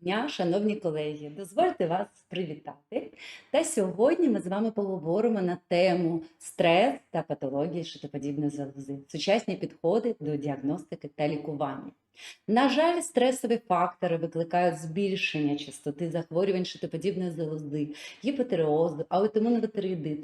дня, шановні колеги, дозвольте вас привітати. Та сьогодні ми з вами поговоримо на тему стрес та патології шитоподібної залози, сучасні підходи до діагностики та лікування. На жаль, стресові фактори викликають збільшення частоти захворювань шитоподібної залози, гіпотереозу, аутоімунного.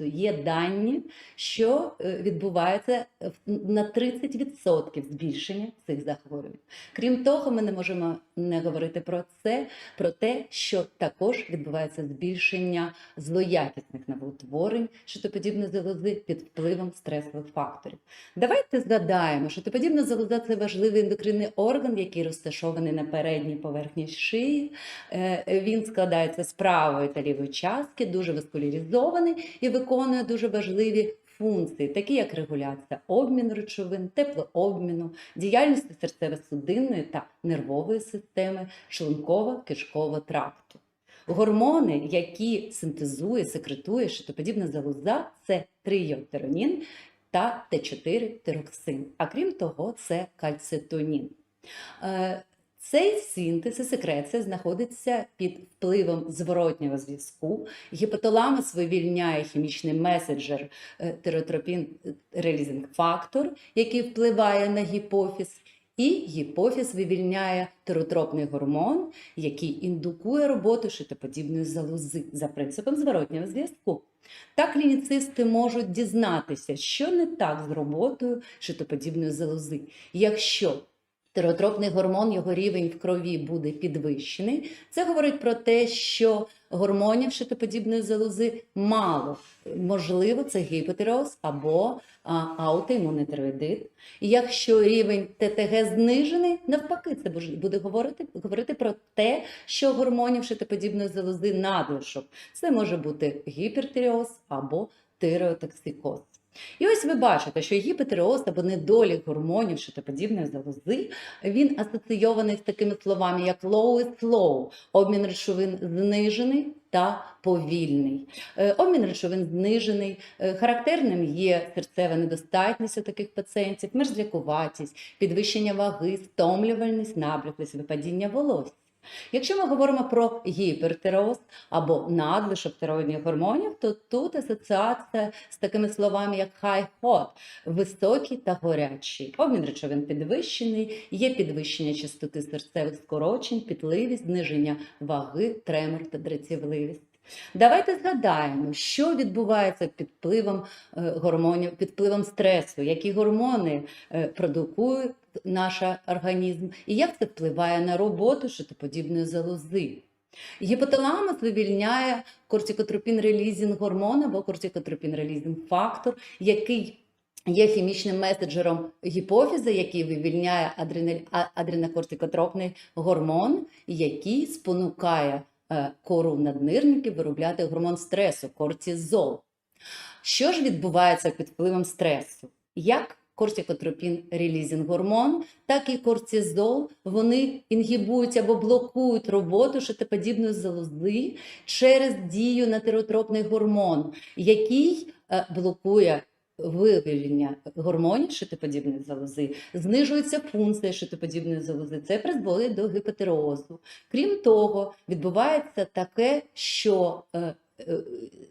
Є дані, що е, відбувається на 30% збільшення цих захворювань. Крім того, ми не можемо не говорити про це, про те, що також відбувається збільшення злоякісних новоутворень шитоподібної залози під впливом стресових факторів. Давайте згадаємо, що шитоподібна залоза це важливий ендокринний орган, який розташований на передній поверхні шиї. Е, Він складається з правої та лівої частки, дуже васкуляризований і виконує дуже важливі функції, такі як регуляція обміну речовин, теплообміну, діяльності серцево-судинної та нервової системи, шлунково-кишкового тракту. Гормони, які синтезує, секретує шитоподібна залоза, це трийодтиронін та Т4-тироксин. А крім того, це кальцитонін. Е, Цей синтез і секреція знаходиться під впливом зворотнього зв'язку. Гіпоталамус вивільняє хімічний меседжер е, тиротропін релізинг фактор, який впливає на гіпофіз, і гіпофіз вивільняє тиротропний гормон, який індукує роботу шитоподібної залози за принципом зворотнього зв'язку. Так клініцисти можуть дізнатися, що не так з роботою шитоподібної залози. Якщо тиротропний гормон, його рівень в крові буде підвищений, це говорить про те, що гормонів шитоподібної залози мало. Можливо, це гіпотиреоз або аутоімунний тиреоїдит. І якщо рівень ТТГ знижений, навпаки, це буде говорити, говорити про те, що гормонів шитоподібної залози надлишок. Це може бути гіпертиреоз або тиреотоксикоз. І ось ви бачите, що гіпотиреоз або недолік гормонів шитоподібної залози, він асоційований з такими словами, як low і slow, обмін речовин знижений та повільний. Е, Обмін речовин знижений, Е, характерним є серцева недостатність у таких пацієнтів, мерзлякуватість, підвищення ваги, стомлювальність, набряклість, випадіння волосся. Якщо ми говоримо про гіпертироз або надлишок тироїдних гормонів, то тут асоціація з такими словами, як high hot, високий та горячий. Обмін речовин підвищений, є підвищення частоти серцевих скорочень, пітливість, зниження ваги, тремор та дратівливість. Давайте згадаємо, що відбувається під впливом е, гормонів, під впливом стресу, які гормони е, продукує наш організм, і як це впливає на роботу шитоподібної залози. Гіпоталамус вивільняє кортикотропін релізінг гормон або кортикотропін релізінг фактор, який є хімічним меседжером гіпофіза, який вивільняє адренокортикотропний гормон, який спонукає кору наднирників виробляти гормон стресу кортизол. Що ж відбувається під впливом стресу? Як кортикотропін релізінг гормон, так і кортизол, вони інгібують або блокують роботу шитоподібної залози через дію на тиротропний гормон, який е, блокує вивільнення гормонів шитоподібної залози, знижується функція шитоподібної залози. Це призводить до гіпотереозу. Крім того, відбувається таке, що е, е,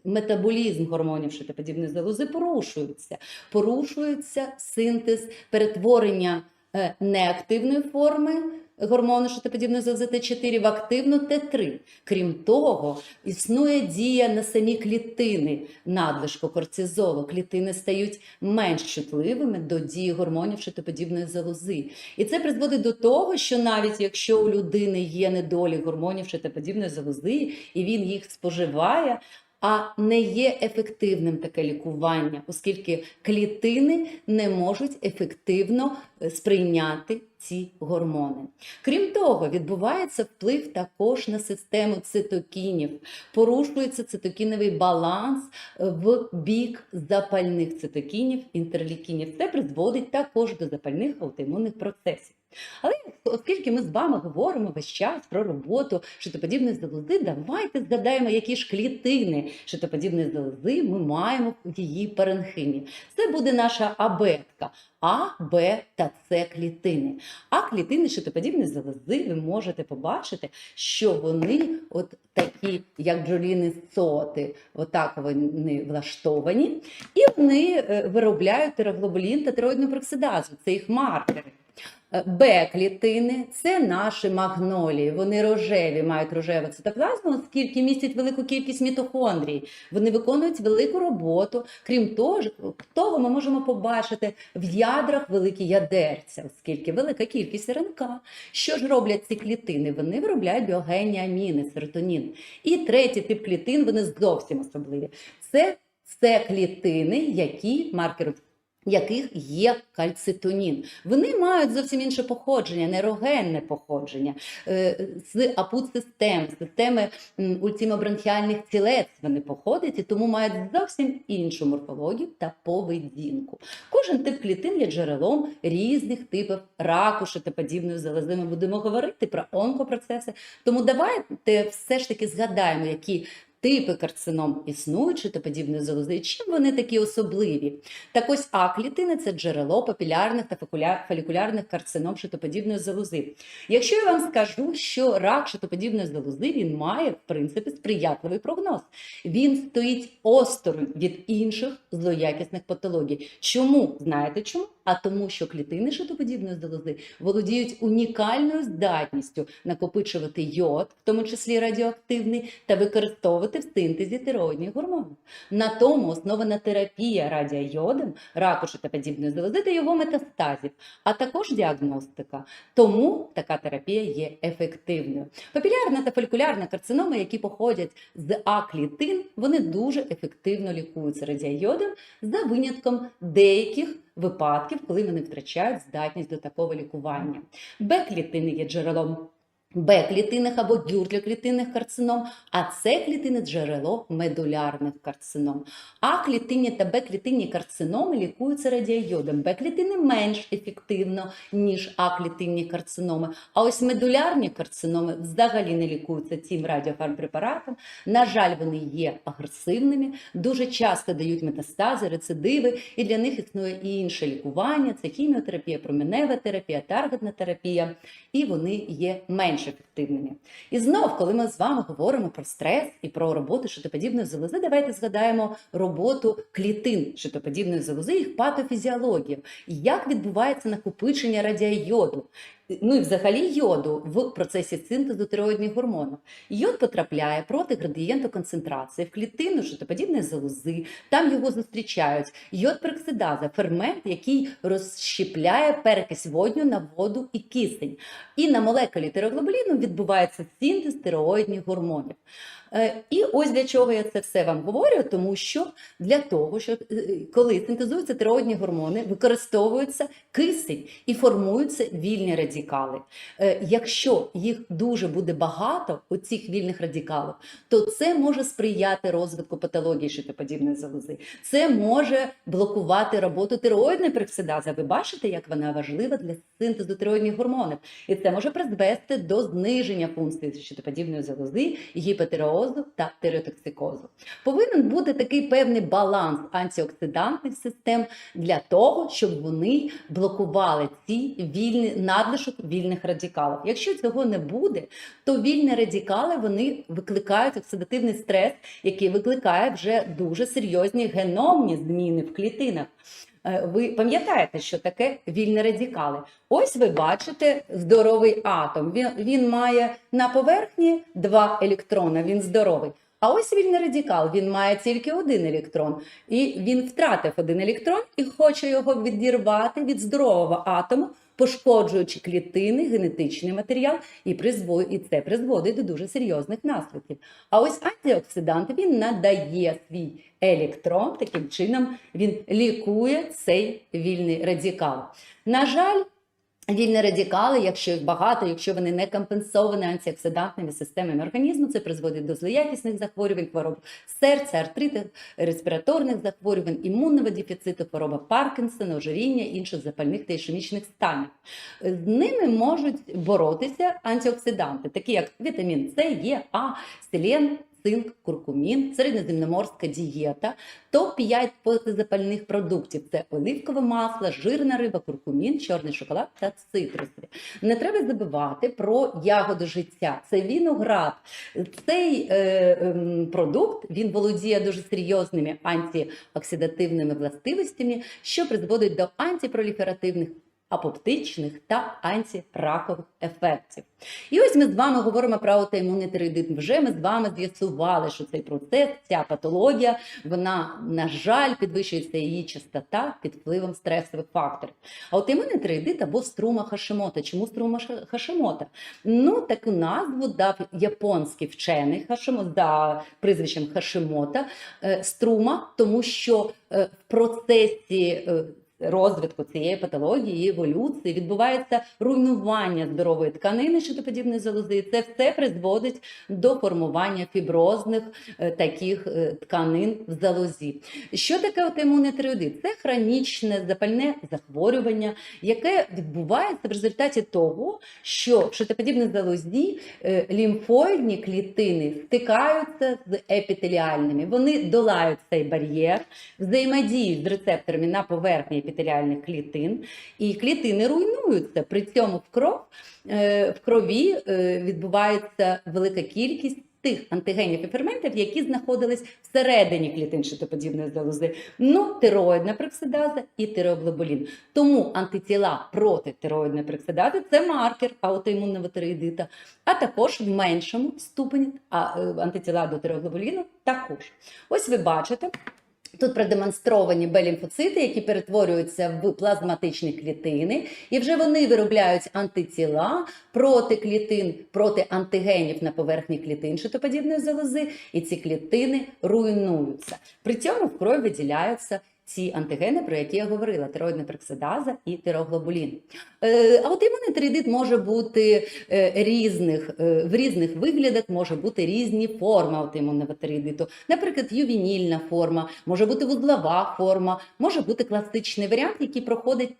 метаболізм гормонів шитоподібної залози порушується. Порушується синтез перетворення е, неактивної форми гормону шитоподібної залози Т4 в активну Т3. Крім того, існує дія на самі клітини надлишку кортизолу. Клітини стають менш чутливими до дії гормонів шитоподібної залози. І це призводить до того, що навіть якщо у людини є недолік гормонів шитоподібної залози, і він їх споживає, а не є ефективним таке лікування, оскільки клітини не можуть ефективно е, сприйняти ці гормони. Крім того, відбувається вплив також на систему цитокінів. Порушується цитокіновий баланс е, в бік запальних цитокінів, інтерлікінів. Це призводить також до запальних аутоімунних процесів. Але оскільки ми з вами говоримо весь час про роботу шитоподібної залози, давайте згадаємо, які ж клітини шитоподібної залози ми маємо в її паренхимі. Це буде наша абетка. А, Б та С клітини. А клітини шитоподібної залози ви можете побачити, що вони от такі, як бджоліни соти, отак вони влаштовані, і вони е, виробляють тероглобулін та тироїдну проксидазу. Це їх маркери. Е, Б-клітини це наші магнолії. Вони рожеві, мають рожеву цитоплазму, оскільки містять велику кількість мітохондрій. Вони виконують велику роботу. Крім того, ми можемо побачити в ядрах великі ядерця, оскільки велика кількість РНК. Що ж роблять ці клітини? Вони виробляють біогенні аміни, серотонін. І третій тип клітин вони зовсім особливі. Це, це клітини, які маркери яких є кальцитонін. Вони мають зовсім інше походження, нейрогенне походження е, з апут-систем, системи ультимобронхіальних тілець вони походять і тому мають зовсім іншу морфологію та поведінку. Кожен тип клітин є джерелом різних типів раку, шитоподібної залози. Ми будемо говорити про онкопроцеси. Тому давайте все ж таки згадаємо, які типи карцином існують шитоподібної залози, чим вони такі особливі. Так ось А-клітини це джерело папілярних та фолікулярних карцином шитоподібної залози. Якщо я вам скажу, що рак шитоподібної залози він має в принципі сприятливий прогноз. Він стоїть осторонь від інших злоякісних патологій. Чому? Знаєте чому? А тому, що клітини шитоподібної залози володіють унікальною здатністю накопичувати йод, в тому числі радіоактивний, та використовувати в синтезі тироїдних гормонів. На тому основана терапія радіойодом раку шитоподібної залози та його метастазів, а також діагностика. Тому така терапія є ефективною. Папілярна та фолікулярна карциноми, які походять з А-клітин, вони дуже ефективно лікуються радіойодом за винятком деяких випадків, коли вони втрачають здатність до такого лікування. Б-клітини є джерелом Б-клітинних або дюртля-клітинних карцином, а С-клітини джерело медулярних карцином. А-клітинні та Б-клітинні карциноми лікуються радіойодом. Б-клітини менш ефективно, ніж А-клітинні карциноми. А ось медулярні карциноми взагалі не лікуються цим радіофармпрепаратом. На жаль, вони є агресивними, дуже часто дають метастази, рецидиви, і для них існує і інше лікування: це хіміотерапія, променева терапія, таргетна терапія, і вони є менш ефективними. І знов, коли ми з вами говоримо про стрес і про роботу шитоподібної залози, давайте згадаємо роботу клітин шитоподібної залози, їх патофізіологію. Як відбувається накопичення радіойоду? Ну і взагалі йоду в процесі синтезу тироїдних гормонів. Йод потрапляє проти градієнту концентрації в клітину шитоподібної залози. Там його зустрічають йод пероксидаза, фермент, який розщепляє перекись водню на воду і кисень. І на молекулі тироглобуліну відбувається синтез тироїдних гормонів. Е, І ось для чого я це все вам говорю, тому що для того, що е, коли синтезуються тироїдні гормони, використовується кисень і формуються вільні радикали. Е, Якщо їх дуже буде багато, оцих вільних радикалів, то це може сприяти розвитку патології шитоподібної залози. Це може блокувати роботу тироїдної пероксидази. Ви бачите, як вона важлива для синтезу тироїдних гормонів, і це може призвести до зниження функції щитоподібної залози, гіпотиреозу та тиреотоксикозу. Повинен бути такий певний баланс антиоксидантних систем для того, щоб вони блокували ці вільні надлишок вільних радикалів. Якщо цього не буде, то вільні радикали вони викликають оксидативний стрес, який викликає вже дуже серйозні геномні зміни в клітинах. Е, Ви пам'ятаєте, що таке вільні радикали? Ось ви бачите здоровий атом. Він, він має на поверхні два електрона, він здоровий. А ось вільний радикал, він має тільки один електрон, і він втратив один електрон і хоче його відірвати від здорового атому, пошкоджуючи клітини, генетичний матеріал, і і це призводить до дуже серйозних наслідків. А ось антиоксидант він надає свій електрон, таким чином він лікує цей вільний радикал. На жаль, Вільні радикали, якщо їх багато, якщо вони не компенсовані антиоксидантними системами організму, це призводить до злоякісних захворювань, хвороб серця, артриту, респіраторних захворювань, імунного дефіциту, хвороба Паркінсона, ожиріння, інших запальних та ішемічних станів. З ними можуть боротися антиоксиданти, такі як вітамін С, Е, А, селен, цинк, куркумін, середньоземноморська дієта, топ-5 протизапальних продуктів це оливкове масло, жирна риба, куркумін, чорний шоколад та цитруси. Не треба забувати про ягоду життя. Це виноград. Цей е, ем, продукт він володіє дуже серйозними антиоксидативними властивостями, що призводить до антипроліферативних апоптичних та антиракових ефектів. І ось ми з вами говоримо про аутоімунний тиреоїдит. Вже ми з вами з'ясували, що цей процес, ця патологія, вона, на жаль, підвищується її частота під впливом стресових факторів. Аутоімунний тиреоїдит або струма Хашимота. Чому струма Хашимота? Ну, таку назву дав японський вчений Хашимота за прізвищем Хашимота. Е, Струма, тому що е, в процесі е, розвитку цієї патології, еволюції відбувається руйнування здорової тканини щитоподібної залози. Це все призводить до формування фіброзних е, таких е, тканин в залозі. Що таке аутоімунний тиреоїдит? Це хронічне запальне захворювання, яке відбувається в результаті того, що в щитоподібній залозі е, лімфоїдні клітини стикаються з епітеліальними. Вони долають цей бар'єр, взаємодіють з рецепторами на поверхні епітеліальних клітин, і клітини руйнуються. При цьому в кров е, в крові е, відбувається велика кількість. Тих антигенів і ферментів, які знаходились всередині клітин щитоподібної залози, ну, тироїдна прексидаза і тиреоглобулін. Тому антитіла проти тироїдної прексидази це маркер аутоімунного тиреїдита, а також в меншому ступені е, антитіла до тиреоглобуліну також. Ось ви бачите. Тут продемонстровані Б-лімфоцити, які перетворюються в плазматичні клітини, і вже вони виробляють антитіла проти клітин, проти антигенів на поверхні клітин щитоподібної залози, і ці клітини руйнуються. При цьому в кров виділяються ці антигени, про які я говорила: тироїдна пероксидаза і тироглобулін. Е, Аутоімунний тиреїдит може бути е, різних, е, в різних виглядах, може бути різні форми аутоімунного тиреїдиту. Наприклад, ювенільна форма, може бути вузлова форма, може бути класичний варіант, який проходить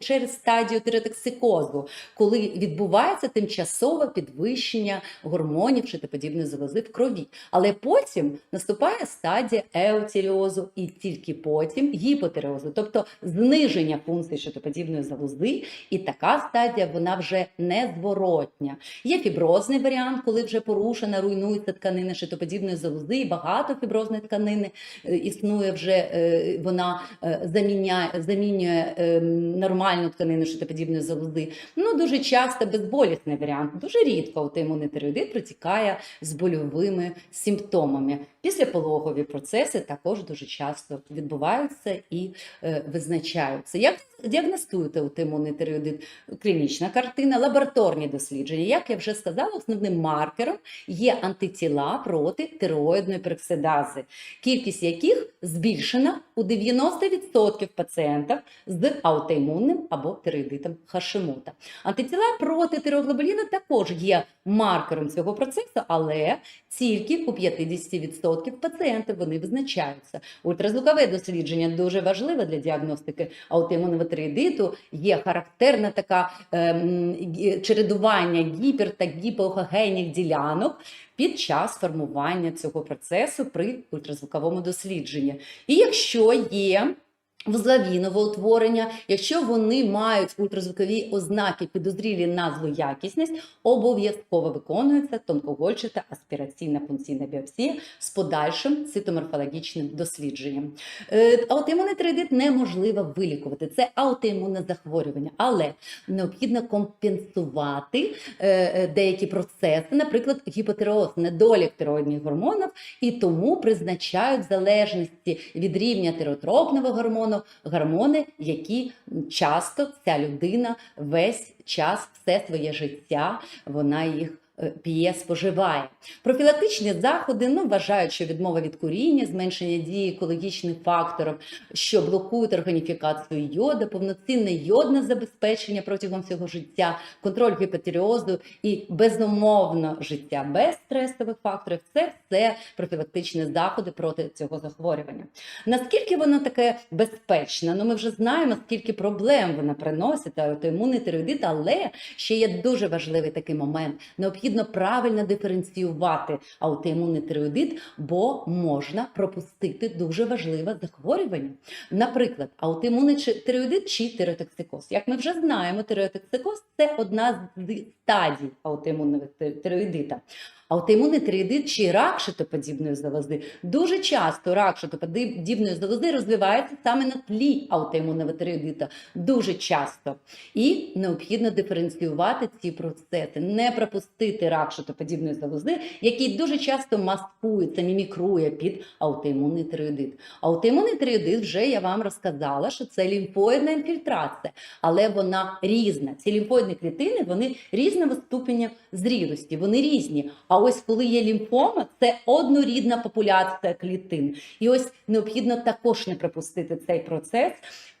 через стадію тиреотоксикозу, коли відбувається тимчасове підвищення гормонів щитоподібної залози в крові. Але потім наступає стадія еутіліозу і тільки потім гіпотиреозу, тобто зниження функцій щитоподібної залози. І така стадія вона вже незворотня. Є фіброзний варіант, коли вже порушена, руйнується тканина щитоподібної залози, і багато фіброзної тканини е, існує вже, е, вона е, заміняє, замінює е, нормальну тканину щитоподібної залози. Ну, дуже часто безболісний варіант. Дуже рідко аутоімунний тиреоїдит протікає з больовими симптомами. Післяпологові процеси також дуже часто відбуваються і е, визначаються. Як діагностуєте аутоімунний тиреоїдит? Клінічна картина, лабораторні дослідження. Як я вже сказала, основним маркером є антитіла проти тиреоїдної пероксидази, кількість яких збільшена у 90% пацієнтів з аутоімунним або тиреоїдитом Хашимота. Антитіла проти тиреоглобуліну також є маркером цього процесу, але тільки у 50% пацієнтів вони визначаються. Ультразвукове дослідження дуже важливе для діагностики аутоімунного тиреоїдиту. Є характерна така ем, чередування гіпер та гіпоохогенних ділянок під час формування цього процесу при ультразвуковому дослідженні. І якщо є Вузлові новоутворення, якщо вони мають ультразвукові ознаки підозрілі на злоякісність, обов'язково виконується тонкогольчата аспіраційна функційна біопсія з подальшим цитоморфологічним дослідженням. Е, Аутоімунний тиреоїдит неможливо вилікувати. Це аутоімунне захворювання, але необхідно компенсувати е, е, деякі процеси, наприклад, гіпотиреоз, недолік тироїдних гормонів, і тому призначають залежності від рівня тиротропного гормону гормони, які часто ця людина весь час, все своє життя, вона їх п'є, споживає. Профілактичні заходи ну, вважають, що відмова від куріння, зменшення дії екологічних факторів, що блокують органіфікацію йода, повноцінне йодне забезпечення протягом всього життя, контроль гіпотеріозу і безумовно життя без стресових факторів це все профілактичні заходи проти цього захворювання. Наскільки воно таке безпечне? Ну ми вже знаємо, скільки проблем вона приносить, аутоімунний тиреоїдит, але ще є дуже важливий такий момент. Необхідно правильно диференціювати аутоімунний тиреоїдит, бо можна пропустити дуже важливе захворювання. Наприклад, аутоімунний тиреоїдит чи тиреотоксикоз. Як ми вже знаємо, тиреотоксикоз це одна з стадій аутоімунного ти- тиреоїдита. Аутоімунний тиреоїдит чи рак шитоподібної залози. Дуже часто рак шитоподібної залози розвивається саме на тлі аутоімунного тиреоїдита. Дуже часто. І необхідно диференціювати ці процеси, не пропустити рак шитоподібної залози, який дуже часто маскується, мімікрує під аутоімунний тиреоїдит. Аутоімунний тиреоїдит вже я вам розказала, що це лімфоїдна інфільтрація, але вона різна. Ці лімфоїдні клітини вони різного ступеня зрілості, вони різні. А ось коли є лімфома, це однорідна популяція клітин. І ось необхідно також не пропустити цей процес.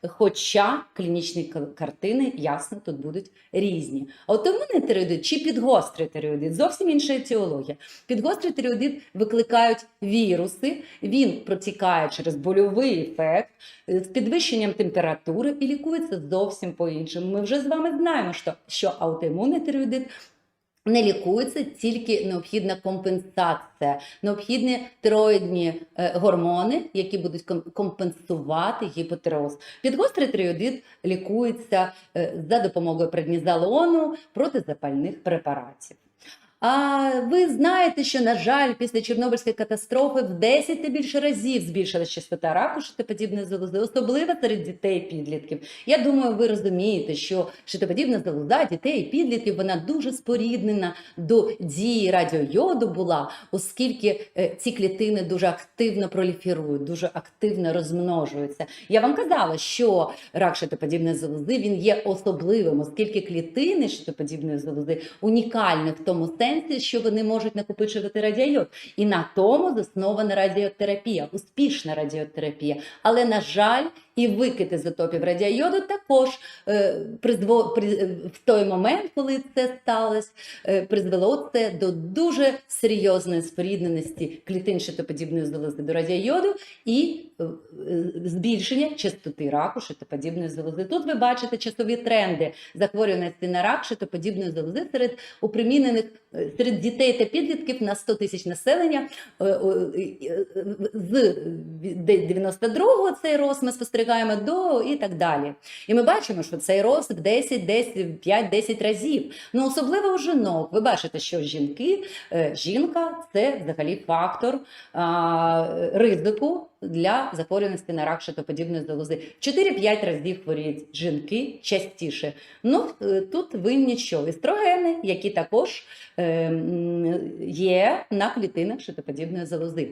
Хоча клінічні картини, ясно, тут будуть різні. Аутоімунний тиреоїдит чи підгострий тиреоїдит – зовсім інша етіологія. Підгострий тиреоїдит викликають віруси, він протікає через больовий ефект е, з підвищенням температури і лікується зовсім по-іншому. Ми вже з вами знаємо, що, аутоімунний тиреоїдит не лікується, тільки необхідна компенсація, необхідні троїдні е, гормони, які будуть ком- компенсувати гіпотиреоз. Підгострий тиреоїдит лікується е, за допомогою преднізолону протизапальних препаратів. А ви знаєте, що, на жаль, після Чорнобильської катастрофи в 10 та більше разів збільшилась частота раку шитоподібної залози, особливо серед дітей і підлітків. Я думаю, ви розумієте, що шитоподібна залоза дітей і підлітків вона дуже споріднена до дії радіойоду була, оскільки е, ці клітини дуже активно проліферують, дуже активно розмножуються. Я вам казала, що рак шитоподібної залози він є особливим, оскільки клітини шитоподібної залози унікальні в тому сенсі, що вони можуть накопичувати радіойод. І на тому заснована радіотерапія, успішна радіотерапія. Але, на жаль, і викид ізотопів радіойоду також е, призво, при, е, в той момент, коли це сталося, е, призвело це до дуже серйозної спорідненості клітин шитоподібної залози до радіойоду і збільшення частоти раку шитоподібної залози. Тут ви бачите часові тренди захворюваності на рак шитоподібної залози серед упримінених серед дітей та підлітків на 100 тисяч населення з 92-го цей рост ми до і так далі. І ми бачимо, що цей рост 10, 10, 5-10 разів. Ну особливо у жінок. Ви бачите, що жінки, е, жінка це взагалі фактор ризику для захворюваності на рак шитоподібної залози. 4-5 разів хворіють жінки частіше. Ну е, тут винні що? Естрогени, які також е, є на клітинах шитоподібної залози,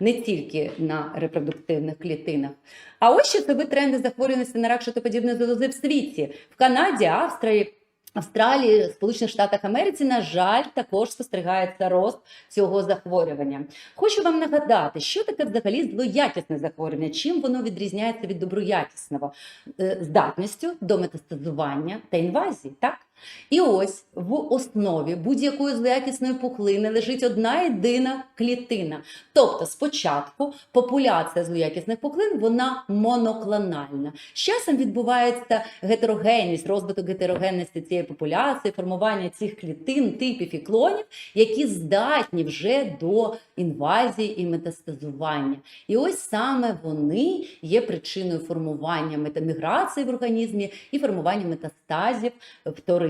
не тільки на репродуктивних клітинах. А ось що часові тренди захворюваності на рак шитоподібної залози в світі в Канаді, Австрії. Австралії, Сполучених Штатах Америці, на жаль, також спостерігається рост цього захворювання. Хочу вам нагадати, що таке взагалі злоякісне захворювання, чим воно відрізняється від доброякісного Е, здатністю до метастазування та інвазії. Так? І ось в основі будь-якої злоякісної пухлини лежить одна єдина клітина. Тобто, спочатку популяція злоякісних пухлин вона моноклональна. З часом відбувається гетерогенність, розвиток гетерогенності цієї популяції, формування цих клітин, типів і клонів, які здатні вже до інвазії і метастазування. І ось саме вони є причиною формування метаміграції в організмі і формування метастазів вторинних.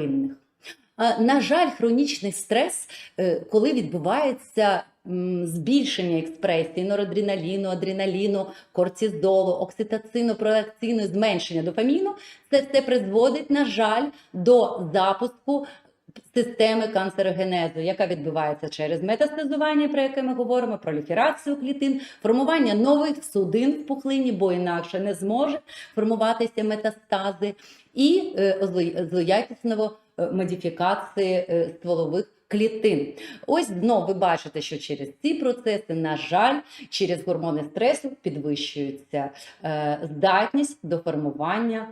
А, На жаль, хронічний стрес, е, коли відбувається збільшення експресії норадреналіну, адреналіну, кортизолу, окситоцину, пролактину, зменшення допаміну, це все призводить, на жаль, до запуску системи канцерогенезу, яка відбувається через метастазування, про яке ми говоримо, проліферацію клітин, формування нових судин в пухлині, бо інакше не зможе формуватися метастази, і е, злоякісного е, модифікації е, стволових клітин. Ось знову ви бачите, що через ці процеси, на жаль, через гормони стресу підвищується здатність до формування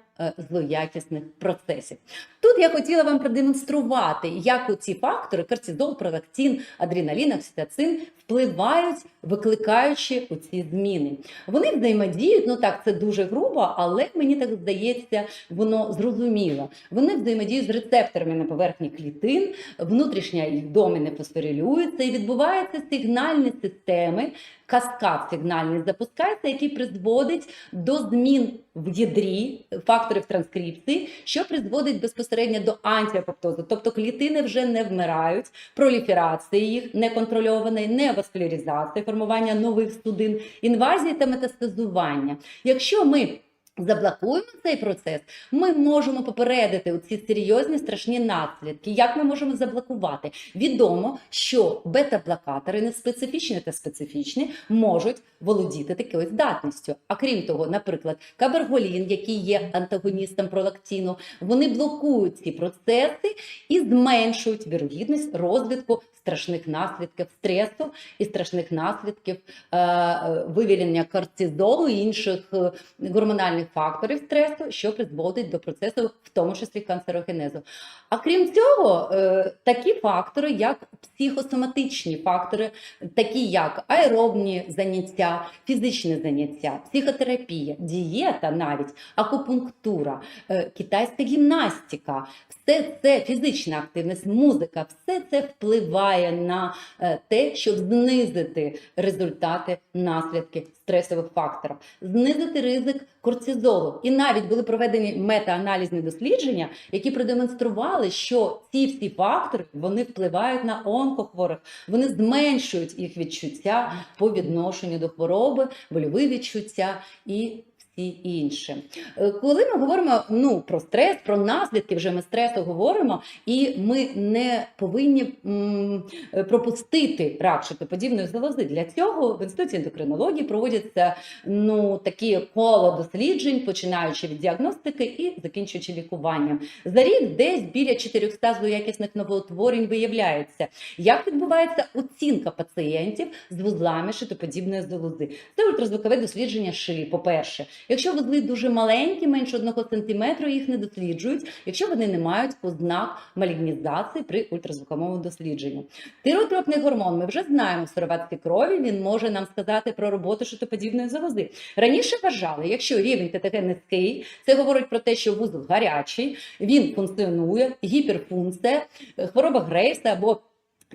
злоякісних процесів. Тут я хотіла вам продемонструвати, як ці фактори кортизол, пролактин, адреналін, окситоцин впливають, викликаючи оці зміни. Вони взаємодіють, ну так, це дуже грубо, але мені так здається, воно зрозуміло. Вони взаємодіють з рецепторами на поверхні клітин, внутрішня їх доміни фосфорилюється і відбуваються сигнальні системи, каскад сигнальний запускається, який призводить до змін в ядрі факторів транскрипції, що призводить безпосередньо до антіапоптозу. Тобто клітини вже не вмирають, проліферації їх неконтрольованої, неваскуляризації, формування нових судин, інвазії та метастазування. Якщо ми Заблокуємо цей процес, ми можемо попередити ці серйозні страшні наслідки. Як ми можемо заблокувати? Відомо, що бета-блокатори, не специфічні та специфічні, можуть володіти такою здатністю. А крім того, наприклад, каберголін, який є антагоністом пролактину, вони блокують ці процеси і зменшують вірогідність розвитку страшних наслідків стресу і страшних наслідків е, е, вивільнення кортизолу і інших е, гормональних факторів стресу, що призводить до процесу, в тому числі канцерогенезу. А крім цього, е, такі фактори, як психосоматичні фактори, такі як аеробні заняття, фізичне заняття, психотерапія, дієта, навіть акупунктура, е, китайська гімнастика, все це фізична активність, музика, все це впливає на е, те, щоб знизити результати наслідки стресових факторів, знизити ризик кортизолу. І навіть були проведені мета-аналізні дослідження, які продемонстрували, що ці всі фактори вони впливають на онкохворих, вони зменшують їх відчуття по відношенню до хвороби, больові відчуття і всі інші. Е, Коли ми говоримо ну, про стрес, про наслідки вже ми стресу говоримо, і ми не повинні м, пропустити рак шипоподібної залози. Для цього в інституті ендокринології проводяться ну, такі коло досліджень, починаючи від діагностики і закінчуючи лікуванням. За рік десь біля 400 злоякісних новоутворень виявляється. Як відбувається оцінка пацієнтів з вузлами шитоподібної залози? Це ультразвукове дослідження шиї, по-перше. Якщо вузли дуже маленькі, менше 1 см, їх не досліджують, якщо вони не мають ознак малігнізації при ультразвуковому дослідженні. Тиротропний гормон ми вже знаємо в сироватській крові, він може нам сказати про роботу шитоподібної залози. Раніше вважали, якщо рівень ТТГ низький, це говорить про те, що вузол гарячий, він функціонує, гіперфункція, хвороба Грейса або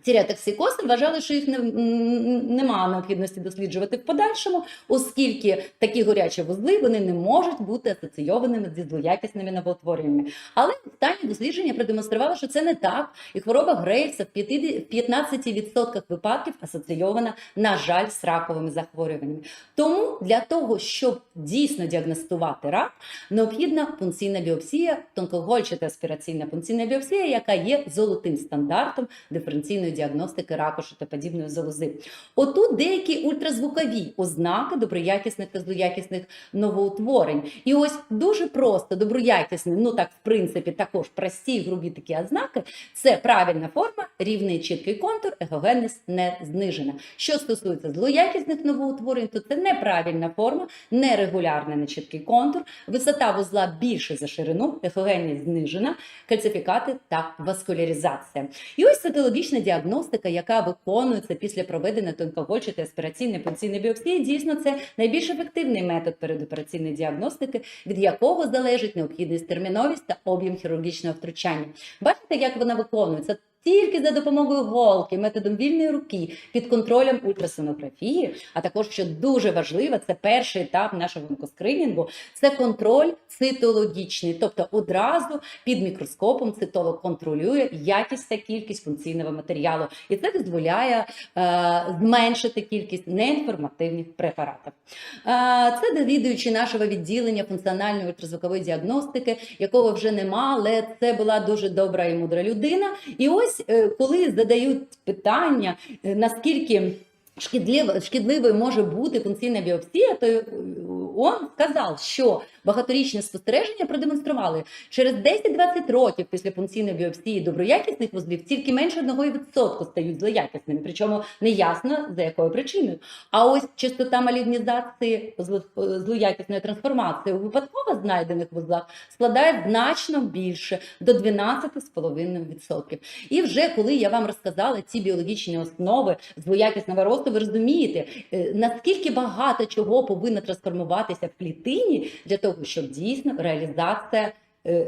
Тіріатоксикози вважали, що їх не, немає необхідності досліджувати в подальшому, оскільки такі горячі вузли вони не можуть бути асоційованими зі злоякісними новоутвореннями. Але останні дослідження продемонстрували, що це не так, і хвороба Грейвса в 50 в 15% випадків асоційована, на жаль, з раковими захворюваннями. Тому для того, щоб дійсно діагностувати рак, необхідна функційна біопсія, тонкогольчата аспіраційна функційна біопсія, яка є золотим стандартом диференційної діагностики раку шитоподібної залози. Отут деякі ультразвукові ознаки доброякісних та злоякісних новоутворень. І ось дуже просто доброякісні, ну так в принципі також прості і грубі такі ознаки. Це правильна форма, рівний чіткий контур, егогенність не знижена. Що стосується злоякісних новоутворень, то це неправильна форма, нерегулярний нечіткий контур, висота вузла більше за ширину, егогенність знижена, кальцифікати та васкуляризація. І ось цитологічна діагностика, яка виконується після проведення тонкогольчатої аспіраційної пенсійної біопсії, дійсно це найбільш ефективний метод передопераційної діагностики, від якого залежить необхідність терміновість та об'єм хірургічного втручання. Бачите, як вона виконується? Тільки за допомогою голки, методом вільної руки, під контролем ультрасонографії, а також що дуже важливо, це перший етап нашого онкоскринінгу, це контроль цитологічний, тобто одразу під мікроскопом цитолог контролює якість та кількість функційного матеріалу, і це дозволяє е, зменшити кількість неінформативних препаратів. Е, це довідуючи нашого відділення функціональної ультразвукової діагностики, якого вже нема, але це була дуже добра і мудра людина. І ось е, коли задають питання, е, наскільки шкідливо, шкідливою може бути функційна біопсія, то е, он сказав, що багаторічні спостереження продемонстрували, через 10-20 років після функційної біопсії доброякісних вузлів тільки менше 1% стають злоякісними, причому не ясно за якою причиною. А ось частота малігнізації е, злоякісної трансформації у випадково знайдених вузлах складає значно більше до 12,5%. І вже коли я вам розказала ці біологічні основи злоякісного росту, ви розумієте, е, наскільки багато чого повинно трансформуватися в клітині для того, щоб дійсно реалізація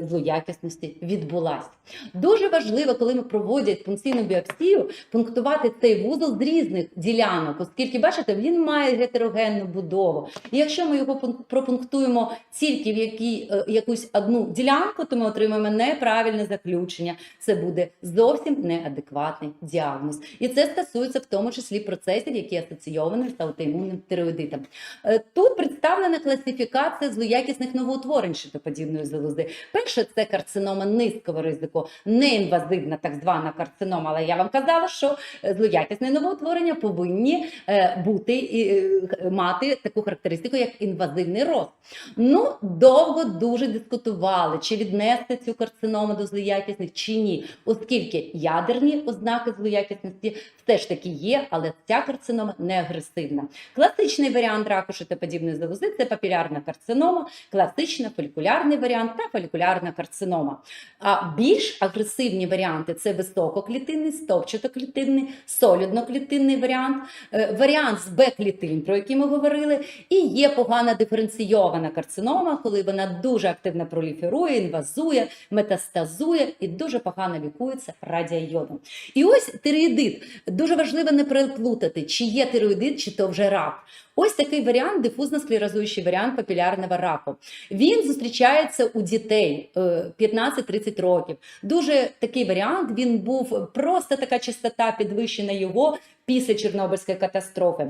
злоякісності відбулася. Дуже важливо, коли ми проводять функційну біопсію, пунктувати цей вузол з різних ділянок, оскільки бачите, він має гетерогенну будову. І якщо ми його пунк- пропунктуємо тільки в якій, е, якусь одну ділянку, то ми отримаємо неправильне заключення. Це буде зовсім неадекватний діагноз. І це стосується в тому числі процесів, які асоційовані з аутоімунним тиреоїдитом. Е, Тут представлена класифікація злоякісних новоутворень щитоподібної залози. Перше це карцинома низького ризику, неінвазивна так звана карцинома. Але я вам казала, що е, злоякісні новоутворення повинні е, бути і е, мати таку характеристику, як інвазивний рост. Ну, довго дуже дискутували, чи віднести цю карциному до злоякісних, чи ні, оскільки ядерні ознаки злоякісності все ж таки є, але ця карцинома не агресивна. Класичний варіант раку шитоподібної залози це папілярна карцинома, класична фолікулярний варіант та фолікулярна карцинома. А більш агресивні варіанти це висококлітинний, стовпчатоклітинний, солідноклітинний варіант, е, варіант з Б-клітин, про який ми говорили, і є погано диференційована карцинома, коли вона дуже активно проліферує, інвазує, метастазує і дуже погано лікується радіойодом. І ось тиреїдит. Дуже важливо не переплутати, чи є тиреоїдит, чи то вже рак. Ось такий варіант, дифузно-склерозуючий варіант папілярного раку. Він зустрічається у дітей е, 15-30 років. Дуже такий варіант. Він був просто така частота підвищена його після Чорнобильської катастрофи.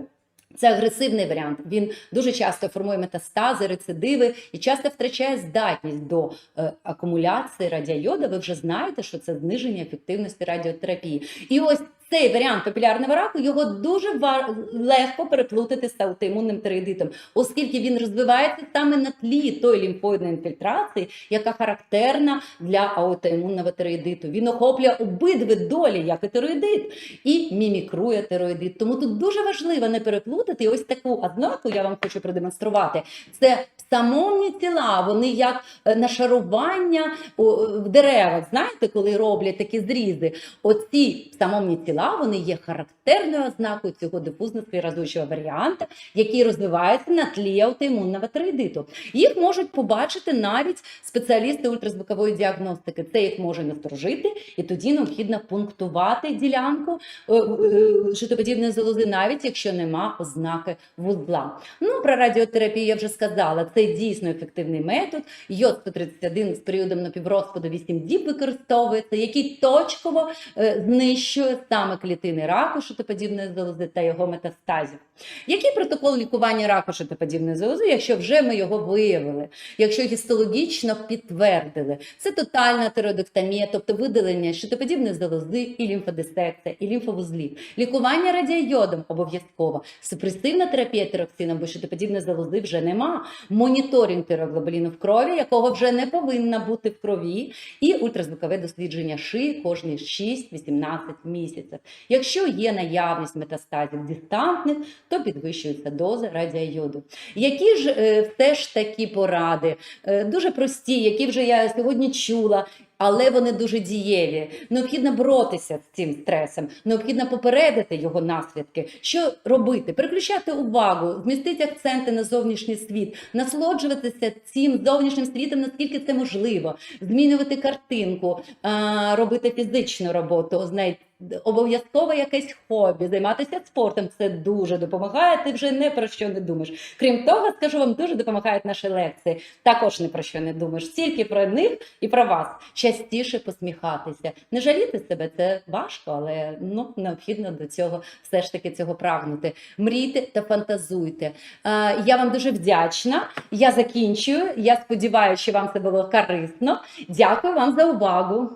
Це агресивний варіант. Він дуже часто формує метастази, рецидиви і часто втрачає здатність до е, акумуляції радіойода. Ви вже знаєте, що це зниження ефективності радіотерапії. І ось цей варіант папілярного раку його дуже легко переплутати з аутоімунним тиреїдитом, оскільки він розвивається саме на тлі тої лімфоїдної інфільтрації, яка характерна для аутоімунного тиреїдиту. Він охоплює обидві долі, як і тиреїдит, і мімікрує тиреоїдит. Тому тут дуже важливо не переплутати. І ось таку ознаку я вам хочу продемонструвати. Це самомні тіла, вони як е, нашарування в деревах. Знаєте, коли роблять такі зрізи, оці самомні тіла вони є характерною ознакою цього дифузно-склерозуючого варіанта, який розвивається на тлі аутоімунного тиреїдиту. Їх можуть побачити навіть спеціалісти ультразвукової діагностики. Це їх може насторожити, і тоді необхідно пунктувати ділянку е, е, житоподібної залози, навіть якщо нема ознаки вузла. Ну про радіотерапію я вже сказала. Це дійсно ефективний метод. Йод 131 з періодом напіврозпаду 8 діб використовується, який точково е, знищує саме клітини раку шитоподібної залози та його метастазів. Який протокол лікування раку шитоподібної залози, якщо вже ми його виявили, якщо гістологічно підтвердили, це тотальна тиреодектомія, тобто видалення шитоподібної залози і лімфодисекція, і лімфовузлів, лікування радіойодом обов'язково, супресивна терапія тироксином, бо шитоподібної залози вже нема, моніторинг тироглобуліну в крові, якого вже не повинна бути в крові, і ультразвукове дослідження шиї кожні 6-18 місяців. Якщо є наявність метастазів дистантних, то підвищується доза радіойоду. Які ж е, теж такі поради, Е, дуже прості, які вже я сьогодні чула. Але вони дуже дієві. Необхідно боротися з цим стресом, необхідно попередити його наслідки. Що робити? Переключати увагу, змістити акценти на зовнішній світ, насолоджуватися цим зовнішнім світом, наскільки це можливо, змінювати картинку, робити фізичну роботу, знайти обов'язково якесь хобі, займатися спортом. Це дуже допомагає. Ти вже не про що не думаєш. Крім того, скажу вам, дуже допомагають наші лекції. Також не про що не думаєш, тільки про них і про вас. Частіше посміхатися. Не жаліти себе це важко, але ну необхідно до цього все ж таки цього прагнути. Мрійте та фантазуйте. Е, я вам дуже вдячна. Я закінчую. Я сподіваюся, що вам це було корисно. Дякую вам за увагу.